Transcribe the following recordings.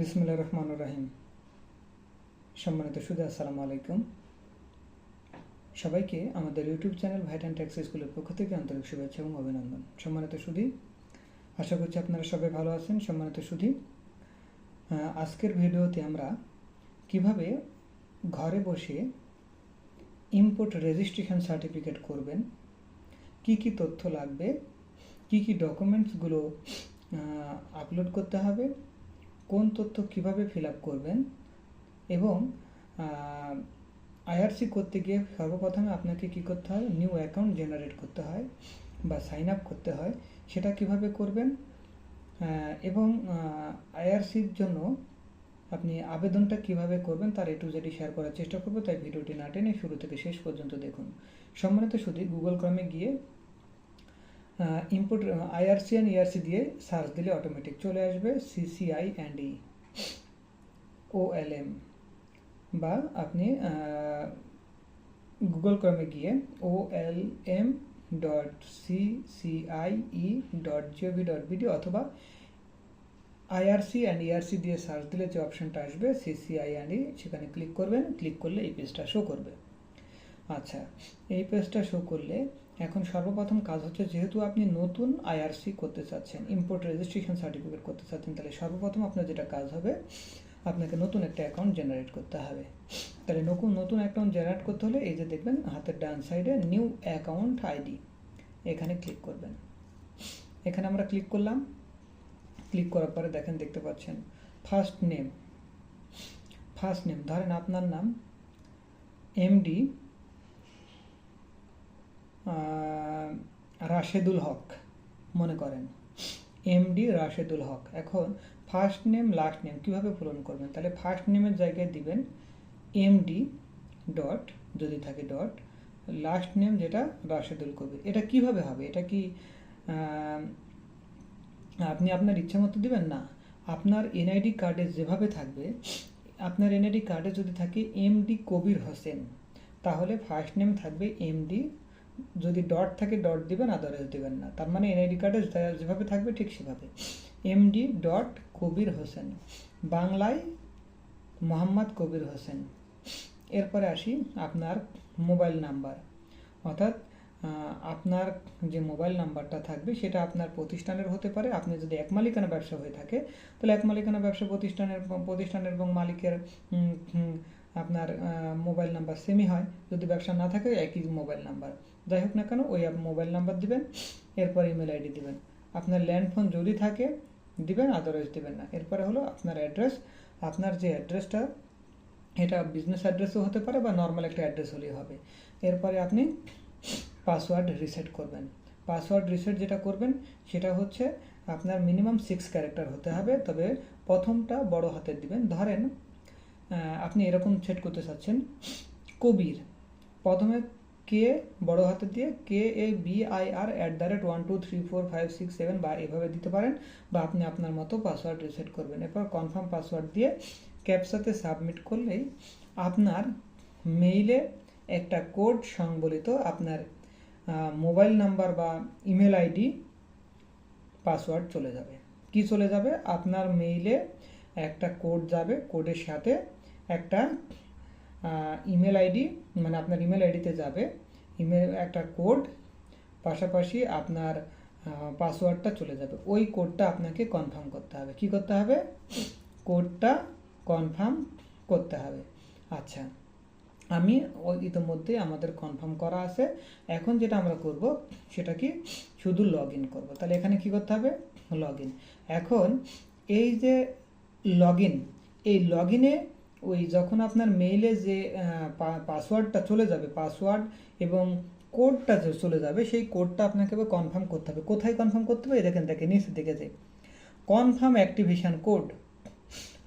বিসমুল্লাহ রহমান রাহিম। সম্মানিত সুদা আসসালামু আলাইকুম। সবাইকে আমাদের YouTube channel VAT and tax স্কুলের পক্ষ থেকে আন্তরিক শুভেচ্ছা এবং অভিনন্দন। সম্মানিত সুধী, আশা করছি আপনারা সবাই ভালো আছেন। সম্মানিত সুধী আজকের ভিডিওতে আমরা কীভাবে ঘরে বসে ইম্পোর্ট রেজিস্ট্রেশন সার্টিফিকেট করবেন, কি কি তথ্য লাগবে, কি কি ডকুমেন্টসগুলো আপলোড করতে হবে কোন তথ্য কীভাবে ফিল আপ করবেন? এবং আইআরসি করতে গিয়ে সর্বপ্রথমে আপনাকে কি করতে হয়? নিউ অ্যাকাউন্ট জেনারেট করতে হয় বা সাইন আপ করতে হয়। সেটা কীভাবে করবেন? এবং আইআরসির জন্য আপনি আবেদনটা কীভাবে করবেন তার এ টু জেডি শেয়ার করার চেষ্টা করব। তাই ভিডিওটি না টেনে শুরু থেকে শেষ পর্যন্ত দেখুন। সম্মানিত শুধু গুগল ক্রমে গিয়ে ইম্পোর্ট আইআরসি অ্যান্ড ইআরসি দিয়ে সার্চ দিলে অটোমেটিক চলে আসবে CCI and E O L M বা আপনি গুগল ক্রমে গিয়ে O L M dot C CI E dot GOV dot BD অথবা আইআরসি অ্যান্ড ইআরসি দিয়ে সার্চ দিলে যে অপশনটা আসবে সিসিআই অ্যান্ড ই সেখানে ক্লিক করবেন ক্লিক করলে এই পেজটা শো করবে। আচ্ছা এই পেজটা শো করলে এখন সর্বপ্রথম কাজ হচ্ছে যেহেতু আপনি নতুন আইআরসি করতে চাচ্ছেন ইম্পোর্ট রেজিস্ট্রেশন সার্টিফিকেট করতে চাচ্ছেন, তাহলে সর্বপ্রথম আপনার যেটা কাজ হবে, আপনাকে নতুন একটা অ্যাকাউন্ট জেনারেট করতে হবে। তাহলে নতুন নতুন অ্যাকাউন্ট জেনারেট করতে হলে এই যে দেখবেন, হাতের ডান সাইডে নিউ অ্যাকাউন্ট আইডি এখানে ক্লিক করবেন। এখানে আমরা ক্লিক করলাম। ক্লিক করার পরে দেখেন, দেখতে পাচ্ছেন ফার্স্ট নেম ফার্স্ট নেম ধরেন আপনার নাম এমডি রাশেদুল হক মনে করেন। এমডি রাশেদুল হক। এখন ফার্স্ট নেম লাস্ট নেম কীভাবে পূরণ করবেন? তাহলে ফার্স্ট নেমের জায়গায় দিবেন এমডি ডট যদি থাকে ডট লাস্ট নেম যেটা রাশেদুল কবির। এটা কীভাবে হবে? এটা কি আপনি আপনার ইচ্ছা মতো দিবেন? না। আপনার এনআইডি কার্ডে যেভাবে থাকবে, আপনার এনআইডি কার্ডে যদি থাকে এমডি কবির হোসেন, তাহলে ফার্স্ট নেম থাকবে এমডি যদি ডট থাকে ডট দিবেন আদারওয়াইজ দিবেন না। তার মানে এনআইডি কার্ডে যেভাবে থাকবে ঠিক সেভাবে। MD dot Kabir Hossain. বাংলায় মোহাম্মদ কবির হোসেন। এরপরে আসি আপনার মোবাইল নাম্বার। অর্থাৎ আপনার যে মোবাইল নাম্বারটা থাকবে, সেটা আপনার প্রতিষ্ঠানের হতে পারে। আপনি যদি এক মালিকানা ব্যবসা হয়ে থাকে, তাহলে এক মালিকানা ব্যবসা প্রতিষ্ঠানের প্রতিষ্ঠানের এবং মালিকের আপনার মোবাইল নাম্বার সেমই হয়। যদি ব্যবসা না থাকে, একই মোবাইল নাম্বার। যাই হোক না কেন, ওই মোবাইল নাম্বার দিবেন, এরপর ইমেল আইডি দিবেন। আপনার ল্যান্ড ফোন যদি থাকে, দিবেন আদারওয়াইজ দিবেন না। এরপরে হলো আপনার অ্যাড্রেস আপনার যে অ্যাড্রেসটা এটা বিজনেস অ্যাড্রেসও হতে পারে বা নর্মাল একটা অ্যাড্রেস হলেই হবে। এরপরে আপনি পাসওয়ার্ড রিসেট করবেন। পাসওয়ার্ড রিসেট যেটা করবেন, সেটা হচ্ছে আপনার মিনিমাম সিক্স ক্যারেক্টার হতে হবে, তবে প্রথমটা বড় হাতের দিবেন। ধরেন আপনি এরকম সেট করতে চাচ্ছেন, কবির। প্রথমে কে বড় হাতে দিয়ে K A B I R at the rate one two three four five six seven বা এভাবে দিতে পারেন বা আপনি আপনার মতো পাসওয়ার্ড রিসেট করবেন। এরপর কনফার্ম পাসওয়ার্ড দিয়ে ক্যাপসাতে সাবমিট করলেই আপনার মেইলে একটা কোড সংবলিত আপনার মোবাইল নাম্বার বা ইমেল আইডি পাসওয়ার্ড চলে যাবে। কি চলে যাবে? আপনার মেইলে একটা কোড যাবে। কোডের সাথে একটা ইমেল আইডি মানে আপনার ইমেল আইডিতে যাবে। ইমেল একটা কোড পাশাপাশি আপনার পাসওয়ার্ডটা চলে যাবে। ওই কোডটা আপনাকে কনফার্ম করতে হবে। কি করতে হবে? কোডটা কনফার্ম করতে হবে। আচ্ছা আমি ওই ইতিমধ্যে আমাদের কনফার্ম করা আছে। এখন যেটা আমরা করব, সেটা কি? শুধু লগ ইন করব। তাহলে এখানে কি করতে হবে? লগ ইন এখন এই যে লগ ইন এই লগ ইনে ওই যখন আপনার মেইলে যে পাসওয়ার্ডটা চলে যাবে পাসওয়ার্ড এবং কোডটা যে চলে যাবে, সেই কোডটা আপনাকে কনফার্ম করতে হবে। কোথায় কনফার্ম করতে হবে? দেখেন দেখেন, নিচে দিকে যে কনফার্ম অ্যাক্টিভেশন কোড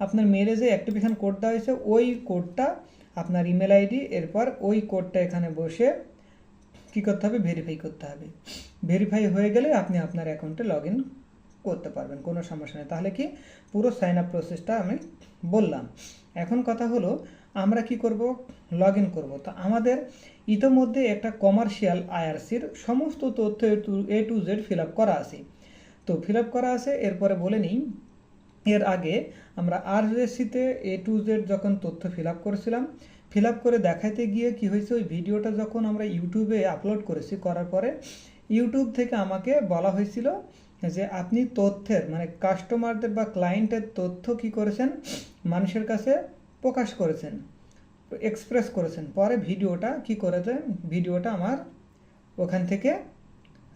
আপনার মেলে যে অ্যাক্টিভেশন কোড দেওয়া হয়েছে, ওই কোডটা আপনার ইমেল আইডি এরপর ওই কোডটা এখানে বসে কী করতে হবে? ভেরিফাই করতে হবে। ভেরিফাই হয়ে গেলে আপনি আপনার অ্যাকাউন্টে লগ করতে পারবেন, কোনো সমস্যা নেই। তাহলে কি পুরো সাইন আপ প্রসেসটা আমি বললাম। এখন কথা হলো, আমরা কি করব? লগ ইন করব। তো আমাদের ইতোমধ্যে একটা কমার্শিয়াল আইআরসির সমস্ত তথ্য A to Z fill up করা আছে। তো ফিল আপ করা আছে, এরপরে বলে নিই, এর আগে আমরা আর আরএসসিতে এ টু জেড যখন তথ্য ফিল আপ করেছিলাম ফিল আপ করে দেখাইতে গিয়ে কি হয়েছে? ওই ভিডিওটা যখন আমরা ইউটিউবে আপলোড করেছি করার পরে ইউটিউব থেকে আমাকে বলা হয়েছিল যে আপনি তথ্যের মানে কাস্টমারদের বা ক্লায়েন্টের তথ্য কি করেছেন? মানুষের কাছে প্রকাশ করেছেন এক্সপ্রেস করেছেন। পরে ভিডিওটা কি করেছে ভিডিওটা আমার ওখান থেকে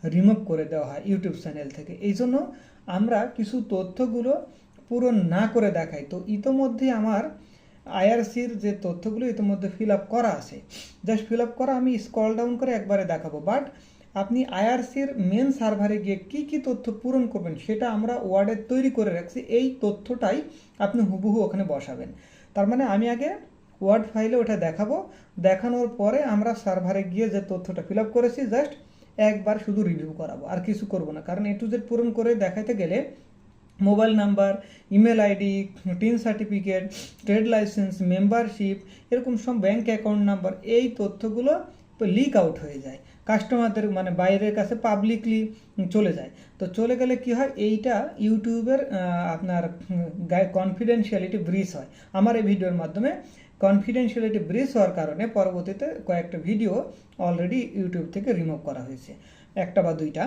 রিমুভ করে দেওয়া হয় ইউটিউব চ্যানেল থেকে। এই জন্য আমরা কিছু তথ্যগুলো পূরণ না করে দেখাই। তো ইতোমধ্যে আমার আইআরসির যে তথ্যগুলো ইতোমধ্যে ফিল আপ করা আছে জাস্ট ফিল আপ করা আমি স্ক্রল ডাউন করে একবারে দেখাবো। বাট আপনি আইআরসির মেন সার্ভারে গিয়ে কি কি তথ্য পূরণ করবেন সেটা আমরা ওয়ার্ডে তৈরি করে রাখছি। এই তথ্যটাই আপনি হুবহু ওখানে বসাবেন। তার মানে আমি আগে ওয়ার্ড ফাইলে ওটা দেখাবো। দেখানোর পরে আমরা সার্ভারে গিয়ে যে তথ্যটা ফিল করেছি জাস্ট একবার শুধু রিভিউ করাবো। আর কিছু করব না। কারণ এ টু জেড পূরণ করে দেখাতে গেলে mobile number email ID TIN certificate trade licence membership এরকম সব ব্যাঙ্ক অ্যাকাউন্ট নাম্বার এই তথ্যগুলো লিক আউট হয়ে যায়। কাস্টমারদের মানে বাইরের কাছে পাবলিকলি চলে যায়। তো চলে গেলে কি হয়? এইটা ইউটিউবের আপনার কনফিডেন্সিয়ালিটি ব্রিজ হয়। আমার এই ভিডিওর মাধ্যমে কনফিডেন্সিয়ালিটি ব্রিজ হওয়ার কারণে পরবর্তীতে কয়েকটা ভিডিও অলরেডি ইউটিউব থেকে রিমুভ করা হয়েছে। একটা বা দুইটা।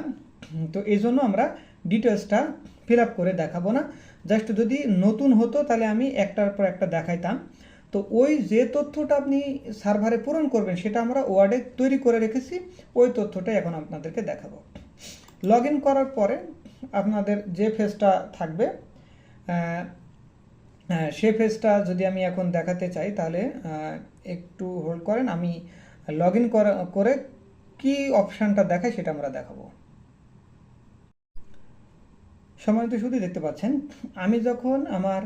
তো এই জন্য আমরা ডিটেলসটা ফিল আপ করে দেখাবো না। জাস্ট যদি নতুন হতো, তাহলে আমি একটার পর একটা দেখাইতাম। তো ওই যে তথ্যটা আপনি সার্ভারে পূরণ করবেন, সেটা আমরা ওয়ার্ডে তৈরি করে রেখেছি, ওই তথ্যটাই এখন আপনাদেরকে দেখাবো। লগ করার পরে আপনাদের যে ফেজটা থাকবে সে ফেজটা যদি আমি এখন দেখাতে চাই, তাহলে একটু হোল্ড করেন, আমি লগ ইন করে কি অপশানটা দেখায় সেটা আমরা দেখাবো। সময় তো শুধু দেখতে পাচ্ছেন, আমি যখন আমার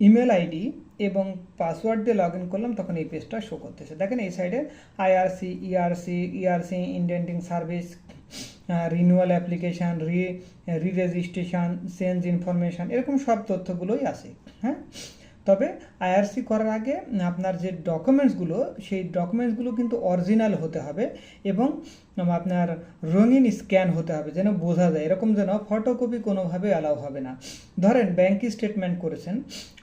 ইমেল আইডি এবং পাসওয়ার্ড দিয়ে লগ ইন করলাম, তখন এই পেজটা শো করতেছে। দেখেন এই সাইডে IRC ERC ERC indenting service renewal application re re registration change information এরকম সব তথ্যগুলোই আছে হ্যাঁ? তবে আইআরসি করার আগে আপনার যে ডকুমেন্টসগুলো সেই ডকুমেন্টসগুলো কিন্তু অরিজিনাল হতে হবে এবং আপনার রঙিন স্ক্যান হতে হবে যেন বোঝা যায়। এরকম যেন ফটোকপি কোনোভাবে অ্যালাউ হবে না। ধরেন ব্যাংক স্টেটমেন্ট করেছেন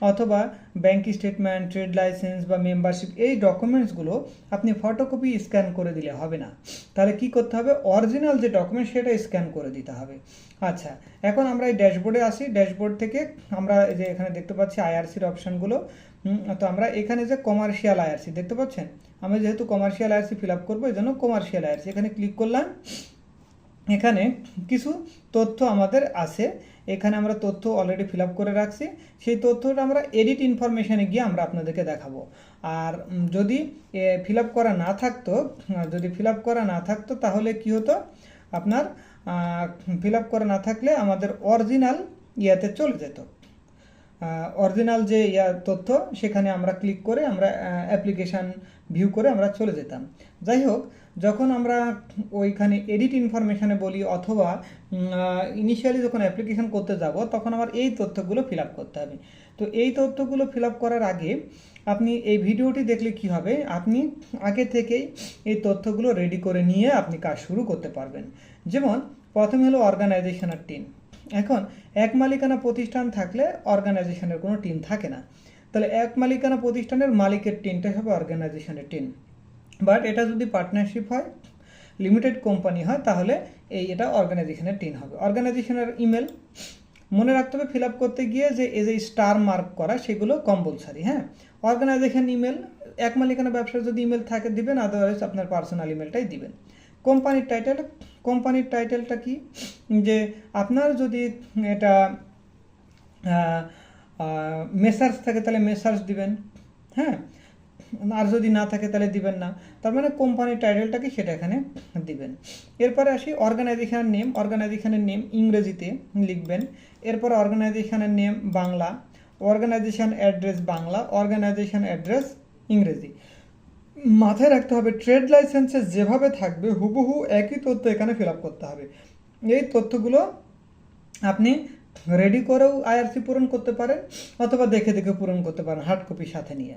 অথবা ব্যাংক স্টেটমেন্ট ট্রেড লাইসেন্স বা মেম্বারশিপ এই ডকুমেন্টসগুলো আপনি ফটোকপি স্ক্যান করে দিলে হবে না। তাহলে কি করতে হবে? অরিজিনাল যে ডকুমেন্ট সেটা স্ক্যান করে দিতে হবে। আচ্ছা এখন আমরা এই ড্যাশবোর্ডে আসি। ড্যাশবোর্ড থেকে আমরা এই যে এখানে দেখতে পাচ্ছি আইআরসির অপশানগুলো। তো আমরা এখানে যে কমার্শিয়াল আইআরসি, দেখতে পাচ্ছেন? আমি যেহেতু কমার্শিয়াল আইআরসি ফিল আপ করব, এই জন্য কমার্শিয়াল আইআরসি। এখানে ক্লিক করলাম। এখানে কিছু তথ্য আমাদের আছে। এখানে আমরা তথ্য অলরেডি ফিল করে রাখছি। সেই তথ্যটা আমরা এডিট ইনফরমেশানে গিয়ে আমরা আপনাদেরকে দেখাবো। আর যদি ফিল করা না থাকতো, যদি ফিল করা না থাকতো, তাহলে কি হতো? আপনার ফিল আপ করা না থাকলে আমাদের অরিজিনাল ইয়াতে চলে যেত। অরিজিনাল যে ইয়া তথ্য, সেখানে আমরা ক্লিক করে আমরা অ্যাপ্লিকেশান ভিউ করে আমরা চলে যেতাম। যাই হোক, যখন আমরা ওইখানে এডিট ইনফরমেশানে বলি অথবা ইনিশিয়ালি যখন অ্যাপ্লিকেশান করতে যাব, তখন আমার এই তথ্যগুলো ফিল করতে হবে। তো এই তথ্যগুলো ফিল করার আগে আপনি এই ভিডিওটি দেখলে কি হবে? আপনি আগে থেকেই এই তথ্যগুলো রেডি করে নিয়ে আপনি কাজ শুরু করতে পারবেন। যেমন, প্রথমে হলো অর্গানাইজেশনের টিম এখন, এক মালিকানা প্রতিষ্ঠান থাকলে অর্গানাইজেশনের কোনো টিম থাকে না। তাহলে এক মালিকানা প্রতিষ্ঠানের মালিকের টিমটাই হবে অর্গানাইজেশনের টিম বাট এটা যদি পার্টনারশিপ হয় লিমিটেড কোম্পানি হয়, তাহলে এই এটা অর্গানাইজেশনের টিম হবে। অর্গানাইজেশনের ইমেল মনে রাখতে হবে ফিল আপ করতে গিয়ে যে, এই যে স্টার মার্ক করা, সেগুলো কম্পালসারি হ্যাঁ? অর্গানাইজেশন ইমেল এক মালিকানা ব্যবসার যদি ইমেল থাকে, দিবেন আদারওয়াইজ আপনার পার্সোনাল ইমেলটাই দিবেন। কোম্পানির টাইটেল কোম্পানির টাইটেলটা কি? যে আপনার যদি এটা মেসার্স থাকে তাহলে মেসার্স দিবেন হ্যাঁ? আর যদি না থাকে তাহলে দিবেন না। তার মানে কোম্পানির টাইটেলটা কি সেটা এখানে দিবেন। এরপরে আসি অর্গানাইজেশনের নেম অর্গানাইজেশনের নেম ইংরেজিতে লিখবেন। এরপরে অর্গানাইজেশনের name Bangla organisation address Bangla organisation address ইংরেজি। মাথায় রাখতে হবে ট্রেড লাইসেন্সে যেভাবে থাকবে, হুবহু একই তথ্য এখানে ফিল আপ করতে হবে। এই তথ্যগুলো আপনি রেডি করেও আইআরসি পূরণ করতে পারেন, অথবা দেখে দেখে পূরণ করতে পারেন হার্ড কপি সাথে নিয়ে।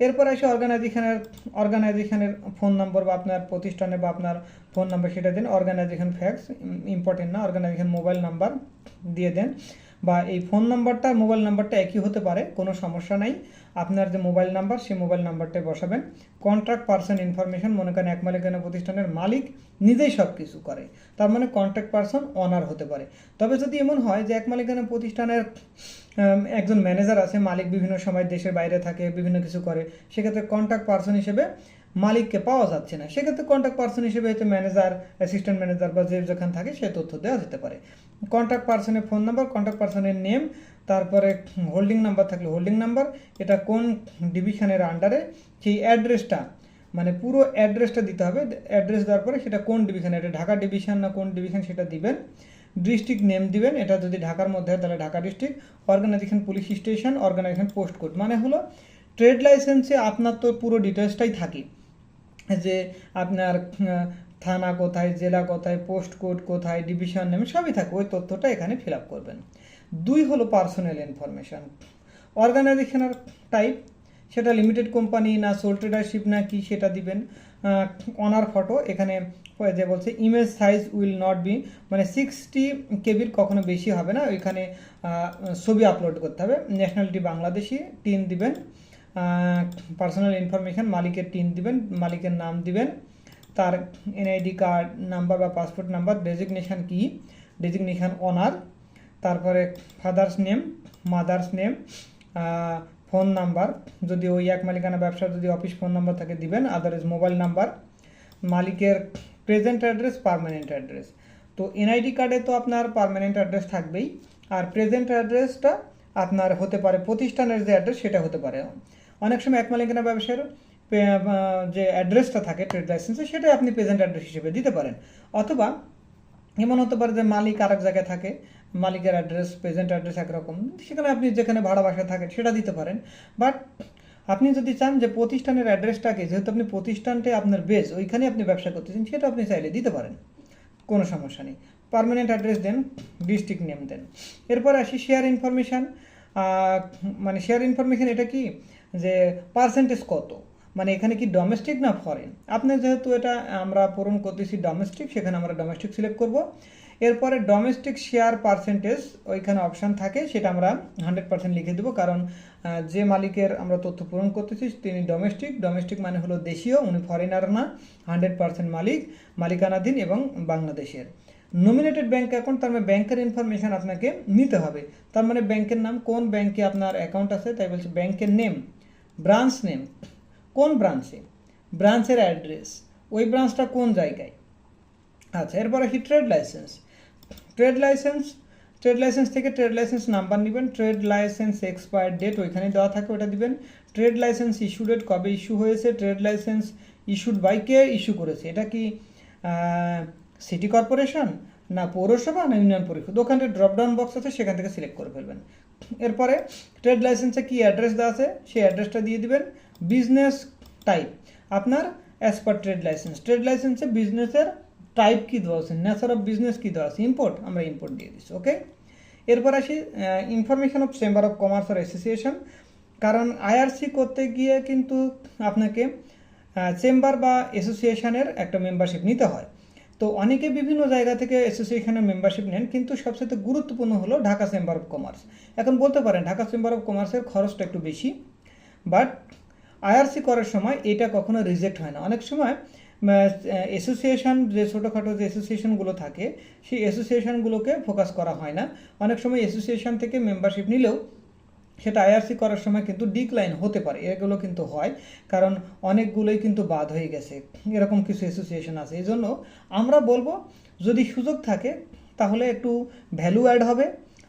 এরপর আসে অর্গানাইজেশনের অর্গানাইজেশনের ফোন নম্বর বা আপনার প্রতিষ্ঠানে বা আপনার ফোন নাম্বার সেটা দিন। অর্গানাইজেশন ফ্যাক্স ইম্পর্টেন্ট না অর্গানাইজেশন মোবাইল নাম্বার দিয়ে দেন। বা এই ফোন নাম্বারটা মোবাইল নাম্বারটা একই হতে পারে, কোনো সমস্যা নাই। আপনার যে মোবাইল নাম্বার, সেই মোবাইল নাম্বারটাই বসাবেন। কন্ট্রাক্ট পার্সন ইনফরমেশন মনে করেন এক মালিকানা প্রতিষ্ঠানের মালিক নিজেই সব কিছু করে। তার মানে কন্ট্রাক্ট পার্সন অনার হতে পারে। তবে যদি এমন হয় যে এক মালিকানা প্রতিষ্ঠানের একজন ম্যানেজার আছে, মালিক বিভিন্ন সময় দেশের বাইরে থাকে, বিভিন্ন কিছু করে, সেক্ষেত্রে কন্ট্রাক্ট পার্সন হিসেবে মালিককে পাওয়া যাচ্ছে না। সেক্ষেত্রে কন্ট্যাক্ট পার্সন হিসেবে হয়তো ম্যানেজার অ্যাসিস্ট্যান্ট ম্যানেজার বা যে যেখানে থাকে, সে তথ্য দেওয়া যেতে পারে। কন্ট্যাক্ট পার্সনের ফোন নাম্বার কন্ট্যাক্ট পার্সনের নেম তারপরে হোল্ডিং নাম্বার থাকলে হোল্ডিং নাম্বার এটা কোন ডিভিশনের আন্ডারে সেই অ্যাড্রেসটা মানে পুরো অ্যাড্রেসটা দিতে হবে অ্যাড্রেস দেওয়ার পরে সেটা কোন ডিভিশন এটা ঢাকা ডিভিশন না কোন ডিভিশন সেটা দিবেন। ডিস্ট্রিক্ট নেম দিবেন, এটা যদি ঢাকার মধ্যে তাহলে Dhaka district organisation police station organisation post code মানে হলো ট্রেড লাইসেন্সে আপনার তো পুরো ডিটেলসটাই থাকে। যে আপনার থানা কোথায়, জেলা কোথায় পোস্ট কোড কোথায় ডিভিশন নেম সবই থাকে, ওই তথ্যটা এখানে ফিল আপ করবেন। দুই হলো পার্সোনাল ইনফরমেশন অর্গানাইজেশনের টাইপ সেটা লিমিটেড কোম্পানি না সোল ট্রেডারশিপ না কি সেটা দিবেন। অনার ফটো এখানে যে বলছে image size will not be মানে সিক্সটি কেবির কখনো বেশি হবে না। ওইখানে ছবি আপলোড করতে হবে। ন্যাশনালিটি বাংলাদেশি টিন দিবেন। পার্সোনাল ইনফরমেশন মালিকের টিন দিবেন, মালিকের নাম দিবেন। তার এনআইডি কার্ড নাম্বার বা পাসপোর্ট নাম্বার ডেজিগনেশন কি? ডেজিগনেশন অনার তারপরে father's name mother's name phone number যদি ওই এক মালিকানা ব্যবসার যদি অফিস ফোন নাম্বার থাকে দিবেন আদারওয়াইজ মোবাইল নাম্বার মালিকের প্রেজেন্ট অ্যাড্রেস পার্মানেন্ট অ্যাড্রেস তো এনআইডি কার্ডে তো আপনার পারমানেন্ট অ্যাড্রেস থাকবেই, আর প্রেজেন্ট অ্যাড্রেসটা আপনার হতে পারে, প্রতিষ্ঠানের যে অ্যাড্রেস সেটা হতে পারে। অনেক সময় এক মালিকানা ব্যবসার যে অ্যাড্রেসটা থাকে ট্রেড লাইসেন্সে সেটাই আপনি প্রেজেন্ট অ্যাড্রেস হিসেবে দিতে পারেন। অথবা এমন হতে পারে যে মালিক আরেক জায়গায় থাকে মালিকের অ্যাড্রেস প্রেজেন্ট অ্যাড্রেস একরকম। সেখানে আপনি যেখানে ভাড়া বাসায় থাকেন সেটা দিতে পারেন। বাট আপনি যদি চান যে প্রতিষ্ঠানের অ্যাড্রেসটাকে যেহেতু আপনি প্রতিষ্ঠানটাই আপনার বেস ওইখানে আপনি ব্যবসা করতেছেন, সেটা আপনি চাইলে দিতে পারেন। কোনো সমস্যা নেই। পার্মানেন্ট অ্যাড্রেস দেন ডিস্ট্রিক্ট নেম দেন। এরপর আসি শেয়ার ইনফরমেশান মানে শেয়ার ইনফরমেশন এটা কি? যে পার্সেন্টেজ কত? মানে এখানে কি ডোমেস্টিক না ফরেন আপনি যেহেতু এটা আমরা পূরণ করতেছি ডোমেস্টিক সেখানে আমরা ডোমেস্টিক সিলেক্ট করব। এরপরে ডোমেস্টিক শেয়ার পার্সেন্টেজ ওইখানে অপশান থাকে, সেটা আমরা হান্ড্রেড পার্সেন্ট লিখে দেবো। কারণ যে মালিকের আমরা তথ্য পূরণ করতেছি, তিনি ডোমেস্টিক ডোমেস্টিক মানে হলো দেশীয়, উনি ফরেনার না হান্ড্রেড পার্সেন্ট মালিক, মালিকানাধীন এবং বাংলাদেশের। নমিনেটেড ব্যাংক অ্যাকাউন্ট তার মানে ব্যাংকের ইনফরমেশন আপনাকে নিতে হবে। তার মানে ব্যাংকের নাম, কোন ব্যাংকে আপনার অ্যাকাউন্ট আছে? তাই বলছে ব্যাংকের নেম ব্রাঞ্চ নেম কোন ব্রাঞ্চে ব্রাঞ্চের অ্যাড্রেস ওই ব্রাঞ্চটা কোন জায়গায়? আচ্ছা এরপরে আসি trade licence trade licence trade licence থেকে ট্রেড লাইসেন্স নাম্বার নেবেন ট্রেড লাইসেন্স এক্সপায়ার ডেট ওইখানে দেওয়া থাকে ওটা দিবেন। ট্রেড লাইসেন্স ইস্যু ডেট কবে ইস্যু হয়েছে ট্রেড লাইসেন্স ইস্যুড বাই কে ইস্যু করেছে, এটা কি সিটি কর্পোরেশন না পৌরসভা না ইউনিয়ন পরিষদ? ওখানে ড্রপডাউন বক্স আছে, সেখান থেকে সিলেক্ট করে ফেলবেন। এরপরে ট্রেড লাইসেন্সে কি অ্যাড্রেস দেওয়া আছে, সেই অ্যাড্রেসটা দিয়ে দিবেন। বিজনেস টাইপ আপনার as per trade licence trade লাইসেন্সে বিজনেসের টাইপ কী দেওয়া আছে? নেচার অফ বিজনেস কী দেওয়া আছে? ইম্পোর্ট আমরা ইম্পোর্ট দিয়ে দিচ্ছি ওকে এরপর আসি information of chamber of commerce R association কারণ আইআরসি করতে গিয়ে কিন্তু আপনাকে চেম্বার বা অ্যাসোসিয়েশনের একটা মেম্বারশিপ নিতে হয়। তো অনেকে বিভিন্ন জায়গা থেকে অ্যাসোসিয়েশনের মেম্বারশিপ নেন, কিন্তু সবচেয়ে গুরুত্বপূর্ণ হলো ঢাকা চেম্বার অফ কমার্স এখন বলতে পারেন, ঢাকা চেম্বার অফ কমার্সের খরচটা একটু বেশি বাট আইআরসি করার সময় এটা কখনো রিজেক্ট হয় না। অনেক সময় অ্যাসোসিয়েশন যে ছোটোখাটো যে অ্যাসোসিয়েশনগুলো থাকে, সেই অ্যাসোসিয়েশনগুলোকে ফোকাস করা হয় না। অনেক সময় অ্যাসোসিয়েশন থেকে মেম্বারশিপ নিলেও সেটা আইআরসি করার সময় কিন্তু ডিক্লাইন হতে পারে, এগুলো কিন্তু হয়। কারণ অনেকগুলোই কিন্তু বাদ হয়ে গেছে, এরকম কিছু অ্যাসোসিয়েশন আছে। এই জন্য আমরা বলব, যদি সুযোগ থাকে, তাহলে একটু ভ্যালু অ্যাড হবে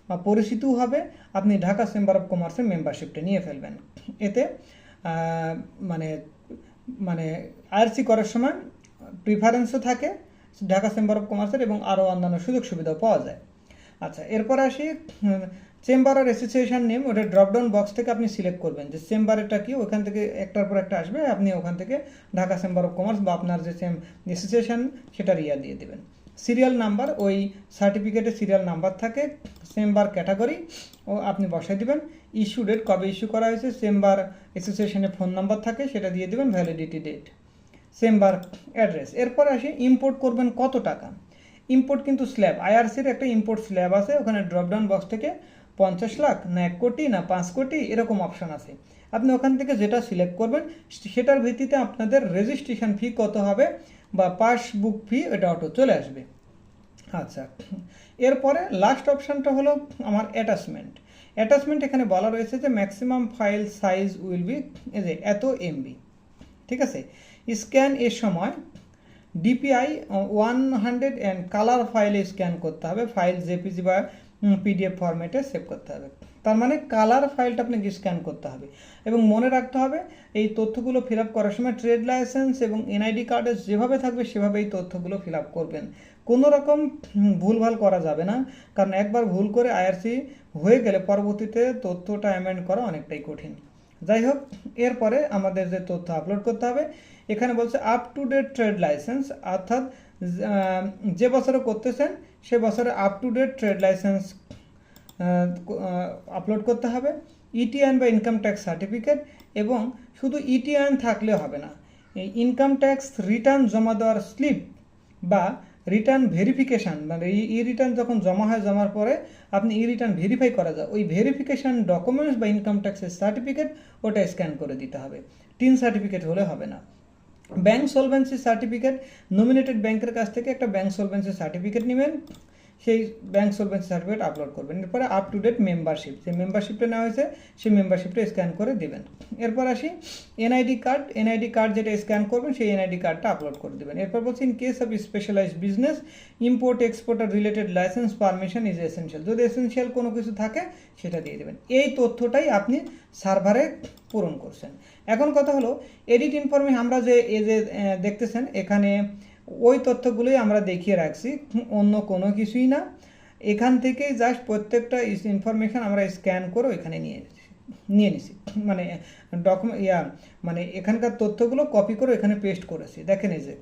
বা পরিচিতিও হবে। আপনি ঢাকা চেম্বার অফ কমার্সের মেম্বারশিপটা নিয়ে ফেলবেন। এতে মানে মানে আইআরসি করার সময় প্রিফারেন্সও থাকে, ঢাকা চেম্বার অফ কমার্সের এবং আরও অন্যান্য সুযোগ সুবিধাও পাওয়া যায়। আচ্ছা এরপর আসি চেম্বার আর অ্যাসোসিয়েশন নেম ওটা ড্রপডাউন বক্স থেকে আপনি সিলেক্ট করবেন। যে চেম্বারেরটা কি, ওখান থেকে একটার পর একটা আসবে, আপনি ওখান থেকে ঢাকা চেম্বার অফ কমার্স বা আপনার যে অ্যাসোসিয়েশন সেটার ইয়া দিয়ে দেবেন। সিরিয়াল নাম্বার, ওই সার্টিফিকেটে সিরিয়াল নাম্বার থাকে চেম্বার ক্যাটাগরি, ও আপনি বসাই দিবেন। ইস্যু ডেট কবে ইস্যু করা হয়েছে চেম্বার অ্যাসোসিয়েশনের ফোন নাম্বার থাকে, সেটা দিয়ে দেবেন ভ্যালিডিটি ডেট চেম্বার অ্যাড্রেস এরপর আসে ইম্পোর্ট করবেন কত টাকা? ইম্পোর্ট কিন্তু স্ল্যাব আইআরসির একটা ইম্পোর্ট স্ল্যাব আছে, ওখানে ড্রপডাউন বক্স থেকে পঞ্চাশ লাখ, না এক কোটি, না পাঁচ কোটি, এরকম অপশান আছে। আপনি ওখান থেকে যেটা সিলেক্ট করবেন, সেটার ভিত্তিতে আপনাদের রেজিস্ট্রেশন ফি কত হবে বা পাসবুক ফি এটা অটো চলে আসবে। আচ্ছা এরপরে লাস্ট অপশানটা হলো আমার অ্যাটাচমেন্ট অ্যাটাচমেন্ট এখানে বলা রয়েছে যে maximum file size will be যে এত এমবি ঠিক আছে? স্ক্যান এর সময় DPI one hundred and colour ফাইলে স্ক্যান করতে হবে। ফাইল জেপিজি বা পিডিএফ ফরম্যাটে সেভ করতে হবে। তার মানে কালার ফাইলটা আপনাকে স্ক্যান করতে হবে। এবং মনে রাখতে হবে, এই তথ্যগুলো ফিল আপ করার সময় ট্রেড লাইসেন্স এবং এনআইডি কার্ডে যেভাবে থাকবে সেভাবে এই তথ্যগুলো ফিল আপ করবেন। কোনো রকম ভুলভাল করা যাবে না, কারণ একবার ভুল করে আইআরসি হয়ে গেলে পরবর্তীতে তথ্যটা অ্যামেন্ড করা অনেকটাই কঠিন। যাই হোক, এরপরে আমাদের যে তথ্য আপলোড করতে হবে, এখানে বলছে up to date trade licence অর্থাৎ যে বছরে করতেছেন, সে বছরে up to date trade licence upload করতে হবে। ইটিআন বা ইনকাম ট্যাক্স সার্টিফিকেট এবং শুধু ইটিআন থাকলে হবে না। ইনকাম ট্যাক্স রিটার্ন জমা দেওয়ার স্লিপ বা রিটার্ন ভেরিফিকেশান মানে ই রিটার্ন যখন জমা হয়, জমার পরে আপনি ই রিটার্ন ভেরিফাই করা যায়। ওই ভেরিফিকেশান ডকুমেন্টস বা ইনকাম ট্যাক্সের সার্টিফিকেট ওটা স্ক্যান করে দিতে হবে। টিন সার্টিফিকেট হলে হবে না। ব্যাংক সলভেন্সি সার্টিফিকেট নমিনেটেড ব্যাংকের কাছ থেকে একটা ব্যাংক সলভেন্সি সার্টিফিকেট নেবেন। সেই ব্যাংক সলভেন্সি সার্টিফিকেট আপলোড করবেন। এরপরে আপ টু ডেট মেম্বারশিপ যে মেম্বারশিপটা নেওয়া হয়েছে, সেই মেম্বারশিপটা স্ক্যান করে দেবেন। এরপর আসি এনআইডি কার্ড এনআইডি কার্ড যেটা স্ক্যান করবেন, সেই এনআইডি কার্ডটা আপলোড করে দেবেন। এরপর বলছি in case of specialised business import export R related licence permission is essential যদি এসেনশিয়াল কোনো কিছু থাকে, সেটা দিয়ে দেবেন। এই তথ্যটাই আপনি সার্ভারে পূরণ করছেন। এখন কথা হলো এডিট ইনফরমেশন আমরা যে, এই যে দেখতেছেন, এখানে ওই তথ্যগুলোই আমরা দেখিয়ে রাখছি, অন্য কোনো কিছুই না। এখান থেকেই জাস্ট প্রত্যেকটা ইনফরমেশন আমরা স্ক্যান করে ওইখানে নিয়ে নিয়ে নিছি। মানে ডকুমেন্ট ইয়া মানে এখানকার তথ্যগুলো কপি করে এখানে পেস্ট করেছি। দেখেন এই যে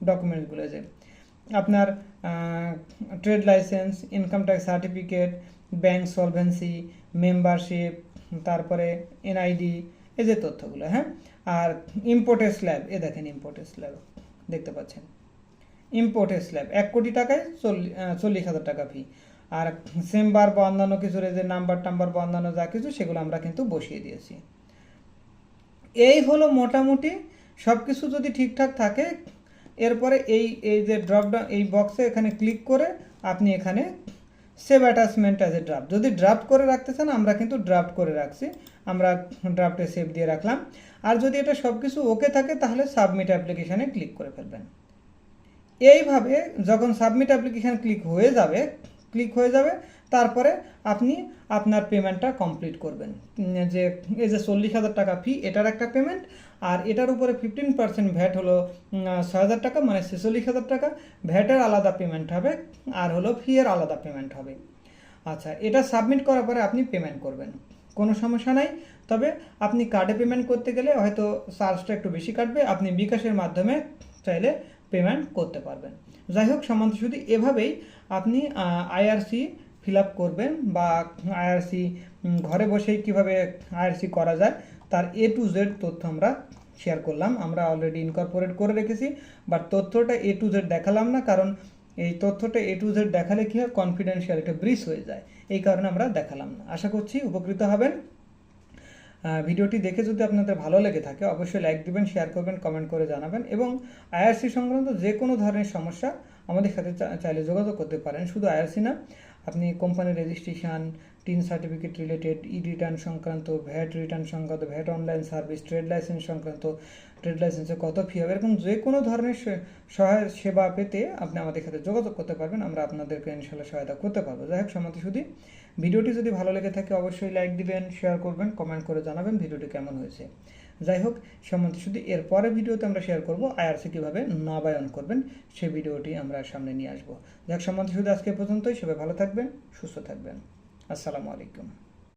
ডকুমেন্টসগুলো যে আপনার trade licence income tax certificate bank solvency membership তারপরে এনআইডি এই যে তথ্যগুলো হ্যাঁ? আর ইম্পোর্টের স্ল্যাব এ দেখেন ইম্পোর্টের স্ল্যাব দেখতে পাচ্ছেন। ইম্পোর্টের স্ল্যাব এক কোটি টাকায় চল্লিশ চল্লিশ হাজার টাকা ফি আর চেম্বার বা অন্যান্য এই যে নাম্বার টাম্বার বা অন্যান্য যা কিছু, সেগুলো আমরা কিন্তু বসিয়ে দিয়েছি। এই হলো মোটামুটি সব কিছু যদি ঠিকঠাক থাকে, এরপরে এই এই যে ড্রপডাউন এই বক্সে এখানে ক্লিক করে আপনি এখানে save attachment as a draft যদি ড্রাফট করে রাখতে চান, আমরা কিন্তু ড্রাফট করে রাখছি। আমরা ড্রাফটে সেভ দিয়ে রাখলাম। আর যদি এটা সব কিছু ওকে থাকে, তাহলে সাবমিট অ্যাপ্লিকেশানে ক্লিক করে ফেলবেন। এইভাবে যখন সাবমিট অ্যাপ্লিকেশান ক্লিক হয়ে যাবে ক্লিক হয়ে যাবে, তারপরে আপনি আপনার পেমেন্টটা কমপ্লিট করবেন। যে এই যে চল্লিশ হাজার টাকা ফি এটার একটা পেমেন্ট আর এটার উপরে ফিফটিন পার্সেন্ট ভ্যাট হলো ছয় হাজার টাকা মানে ছেচল্লিশ হাজার টাকা। ভ্যাটের আলাদা পেমেন্ট হবে, আর হলো ফি এর আলাদা পেমেন্ট হবে। আচ্ছা এটা সাবমিট করার পরে আপনি পেমেন্ট করবেন। কোনো সমস্যা নাই, তবে আপনি কার্ডে পেমেন্ট করতে গেলে হয়তো চার্জটা একটু বেশি কাটবে। আপনি বিকাশের মাধ্যমে চাইলে পেমেন্ট করতে পারবেন। যাই হোক সম্বন্ধ শুধু এভাবেই আপনি আইআরসি ফিল আপ করবেন বা আইআরসি ঘরে বসেই কীভাবে আইআরসি করা যায়, তার এ টু জেড তথ্য আমরা শেয়ার করলাম। আমরা অলরেডি ইনকর্পোরেট করে রেখেছি বাট তথ্যটা এ টু জেড দেখালাম না, কারণ এই তথ্যটা এ টু জেড দেখালে কি হয় কনফিডেন্সিয়াল একটা ব্রিজ হয়ে যায়। এই কারণে আমরা দেখালাম না। আশা করছি উপকৃত হবেন। ভিডিওটি দেখে যদি আপনাদের ভালো লেগে থাকে, অবশ্যই লাইক দিবেন শেয়ার করবেন কমেন্ট করে জানাবেন এবং আইআরসি সংক্রান্ত যে কোনো ধরনের সমস্যা আমাদের সাথে চাইলে যোগাযোগ করতে পারেন। শুধু আইআরসি না, আপনি কোম্পানির registration TIN certificate related e return সংক্রান্ত ভ্যাট রিটার্ন সংক্রান্ত VAT online service trade licence সংক্রান্ত ট্রেড লাইসেন্সে কত ফি হবে, এরকম যে কোনো ধরনের সহায়, সেবা পেতে আপনি আমাদের সাথে যোগাযোগ করতে পারবেন। আমরা আপনাদেরকে ইনশাল্লাহ সহায়তা করতে পারব। যাই হোক সম্মতি শুধু ভিডিওটি যদি ভালো লেগে থাকে, অবশ্যই লাইক দিবেন শেয়ার করবেন কমেন্ট করে জানাবেন ভিডিওটি কেমন হয়েছে। যাই হোক, সম্বন্ধে শুধু এরপরে ভিডিওতে আমরা শেয়ার করব আইআরসি কীভাবে নবায়ন করবেন, সেই ভিডিওটি আমরা সামনে নিয়ে আসব। যাক, সম্বন্ধে শুধু আজকে পর্যন্তই, সবাই ভালো থাকবেন, সুস্থ থাকবেন। আসসালামু আলাইকুম।